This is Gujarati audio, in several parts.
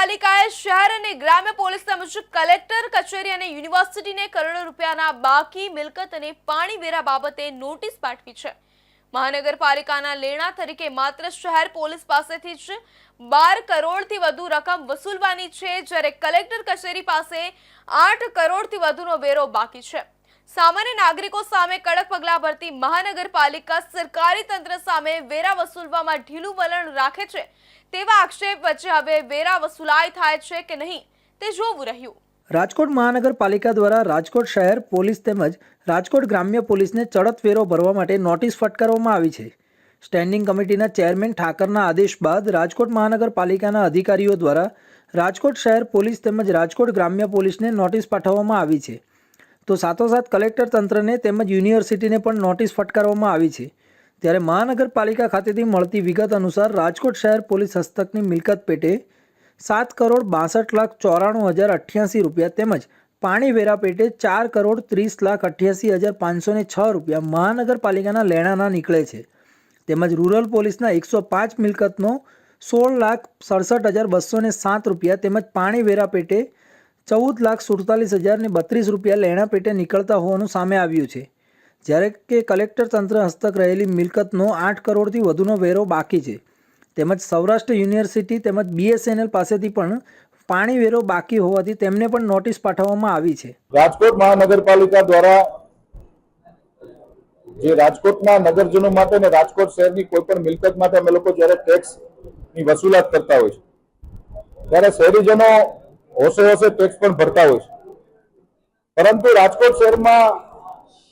મહાનગરપાલિકાએ શહેર અને ગ્રામ્ય પોલીસ તેમજ કલેક્ટર કચેરી અને યુનિવર્સિટીને કરોડો રૂપિયાના બાકી મિલકત અને પાણી વેરા બાબતે નોટિસ પાઠવી છે. મહાનગરપાલિકાના લેણા તરીકે માત્ર શહેર પોલીસ પાસેથી જ બાર કરોડથી વધુ રકમ વસૂલવાની છે, જ્યારે કલેક્ટર કચેરી પાસે આઠ કરોડથી વધુનો વેરો બાકી છે. સામાન્ય નાગરિકો સામે કડક પગલાં ભરતી મહાનગરપાલિકા સરકારી તંત્ર સામે વેરા વસૂલવામાં ઢીલું વલણ રાખે છે. તેવા આક્ષેપ વચ્ચે હવે વેરા વસૂલાઈ થાય છે કે નહીં તે જોવું રહ્યું. રાજકોટ મહાનગરપાલિકા દ્વારા રાજકોટ શહેર પોલીસ તેમજ રાજકોટ ગ્રામ્ય પોલીસને ચડત વેરો ભરવા માટે નોટિસ ફટકારવામાં આવી છે. સ્ટેન્ડિંગ કમિટીના ચેરમેન ઠાકરના આદેશ બાદ રાજકોટ મહાનગરપાલિકાના અધિકારીઓ દ્વારા રાજકોટ શહેર પોલીસ તેમજ રાજકોટ ગ્રામ્ય પોલીસને નોટિસ પાઠવવામાં આવી છે. તો સાથોસાથ કલેક્ટર તંત્રને તેમજ યુનિવર્સિટીને પણ નોટિસ ફટકારવામાં આવી છે. ત્યારે મહાનગરપાલિકા ખાતેથી મળતી વિગત અનુસાર રાજકોટ શહેર પોલીસ હસ્તકની મિલકત પેટે સાત કરોડ બાસઠ લાખ ચોરાણું હજાર અઠ્યાસી રૂપિયા તેમજ પાણી વેરા પેટે ચાર કરોડ ત્રીસ લાખ અઠ્યાસી હજાર પાંચસો ને છ રૂપિયા મહાનગરપાલિકાના લેણાના નીકળે છે. તેમજ રૂરલ પોલીસના એકસો પાંચ મિલકતનો સોળ લાખ સડસઠ હજાર બસો ને સાત રૂપિયા તેમજ પાણી વેરા પેટે ચૌદ લાખ સુડતાલીસ હજારને બત્રીસ રૂપિયા લેણા પેટે નીકળતા હોવાનું સામે આવ્યું છે. જ્યારે કે કલેક્ટર તંત્ર હસ્તક રહેલી મિલકતનો આઠ કરોડથી વધુનો વેરો બાકી છે. તેમજ સૌરાષ્ટ્ર યુનિવર્સિટી તેમજ બીએસએનએલ પાસેથી પણ પાણી વેરો બાકી હોવાથી તેમને પણ નોટિસ પાઠવવામાં આવી છે. રાજકોટ મહાનગરપાલિકા દ્વારા જે રાજકોટના નગરજનો માટે ને રાજકોટ શહેરની કોઈ પણ મિલકત માટે અમે લોકો જ્યારે ટેક્સની વસૂલાત કરતા હોય છે. ત્યારે શહેરીજનો હોશે હોશે ટેક્સ પણ ભરતા હોય છે. પરંતુ રાજકોટ શહેરમાં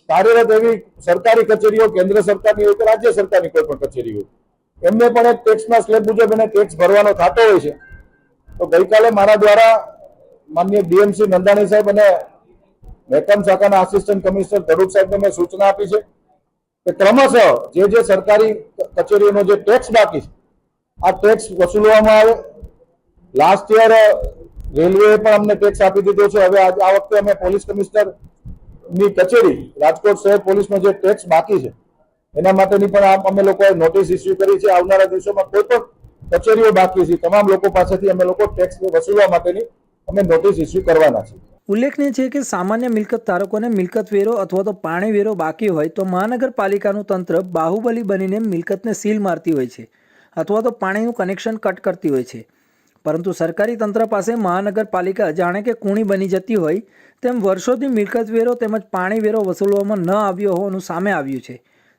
કાર્યરત એવી સરકારી કચેરીઓ, કેન્દ્ર સરકારની હોય કે રાજ્ય સરકારની કોઈ પણ કચેરી હોય, એમને પણ એક ટેક્સના સ્લેબ મુજબ એને ટેક્સ ભરવાનો થતો હોય છે. તો ગઈકાલે મારા દ્વારા માન્ય ડીએમસી નંદાણી સાહેબ અને મહેકમ શાખાના આસિસ્ટન્ટ કમિશનર ધરૂપ સાહેબને મેં સૂચના આપી છે કે ક્રમશઃ જે જે સરકારી કચેરીઓનો જે ટેક્સ બાકી છે, આ ટેક્સ વસૂલવામાં આવે. લાસ્ટ યર રેલવેએ પણ અમને ટેક્સ આપી દીધો છે. હવે આ વખતે અમે પોલીસ કમિશનરની કચેરી, રાજકોટ શહેર પોલીસનો જે ટેક્સ બાકી છે, એના માટેની પણ અમે લોકોએ નોટિસ ઇસ્યુ કરી છે. આવનારા દિવસોમાં કોઈ પણ કચેરીઓ બાકી છે. તમામ લોકો પાસેથી અમે લોકો ટેક્સ વસૂલવા માટેની અમે નોટિસ ઇસ્યુ કરવાના છીએ. ઉલ્લેખનીય છે કે સામાન્ય મિલકત ધારકોને મિલકત વેરો અથવા તો પાણી વેરો બાકી હોય તો મહાનગરપાલિકાનું તંત્ર બાહુબલી બનીને મિલકતને સીલ મારતી હોય છે અથવા તો પાણીનું કનેક્શન કટ કરતી હોય છે. પરંતુ સરકારી તંત્ર પાસે મહાનગરપાલિકા જાણે કે કૂણી બની જતી હોય તેમ વર્ષોથી મિલકત વેરો તેમજ પાણી વેરો વસૂલવામાં ન આવ્યો હોવાનું સામે આવ્યું છે.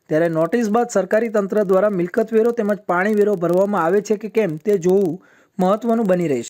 ત્યારે નોટિસ બાદ સરકારી તંત્ર દ્વારા મિલકત વેરો તેમજ પાણી વેરો ભરવામાં આવે છે કે કેમ તે જોવું મહત્વનું બની રહેશે